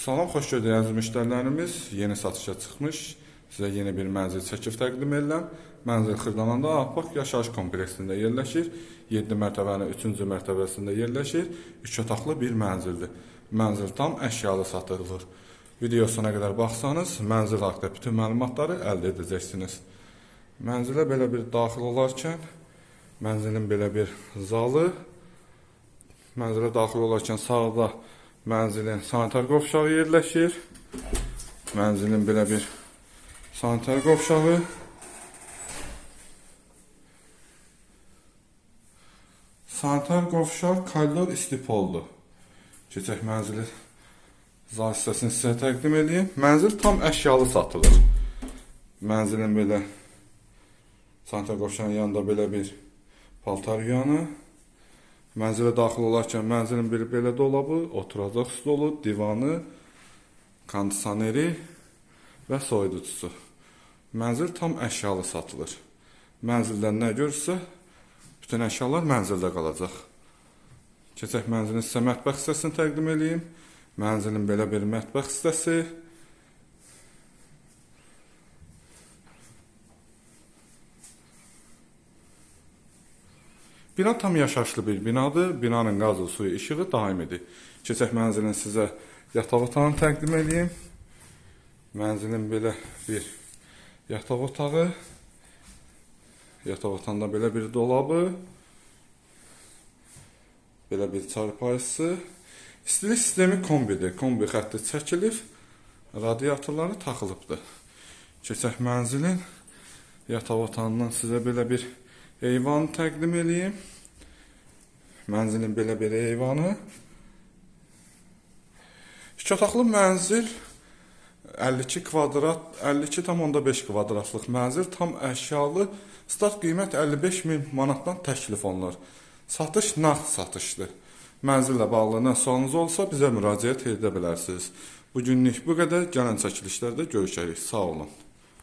Salam, xoş gördüyünüz müştərilərimiz. Yeni satışa çıxmış. Sizə yeni bir mənzil çəkib təqdim edirəm. Mənzil Xırdalanında Apaq yaşayış kompleksində yerləşir. 7 mərtəbənin 3-cü mərtəbəsində yerləşir. 3 otaqlı bir mənzildir. Mənzil tam əşyalı satılır. Videosuna qədər baxsanız, mənzil haqqında bütün məlumatları əldə edəcəksiniz. Mənzilə belə bir daxil olarkən, mənzilin belə bir zalı, Mənzilə daxil olarkən sağda mənzilin sanitar qovşağı yerləşir. Mənzilin belə bir sanitar qovşağı. Sanitar qovşaq koridor istipoldur. Keçək mənzili zal hissəsini sizə təqdim edeyim. Mənzil tam əşyalı satılır. Mənzilin belə sanitar qovşağının yanında belə bir paltar yuyanı. Mənzilə daxil olarkən mənzilin bir belə dolabı, oturacaq stolu, divanı, kondisioneri və soyuducusu. Mənzil tam əşyalı satılır. Mənzildən nə görsə, bütün əşyalar mənzildə qalacaq. Keçək mənzilin sizə mətbəx hissəsini təqdim edeyim. Mənzilin belə bir mətbəx hissəsi, Bina tam yaşayışlı bir binadır. Binanın qazı, suyu, işığı daimidir. Keçək mənzilin sizə yataq otağını təqdim edeyim. Mənzilin belə bir yataq otağı. Yataq otağında belə bir dolabı. Belə bir çarpayısı. İstilik sistemi kombidir. Kombi xətti çəkilib, radiatorları taxılıbdır. Keçək mənzilin yataq otağından sizə belə bir eyvan təqdim. Mənzilin belə bir eyvanı. İki otaqlı mənzil 52 kvadrat, 52,5 kvadratlıq mənzil tam əşyalı. Start qiymət 55 min manatdan təklif olunur. Satış nağd satışdır. Mənzillə bağlı nə sualınız olsa bizə müraciət edə bilərsiniz. Bu günlük bu qədər. Gələn çəkilişlərdə görüşərik. Sağ olun.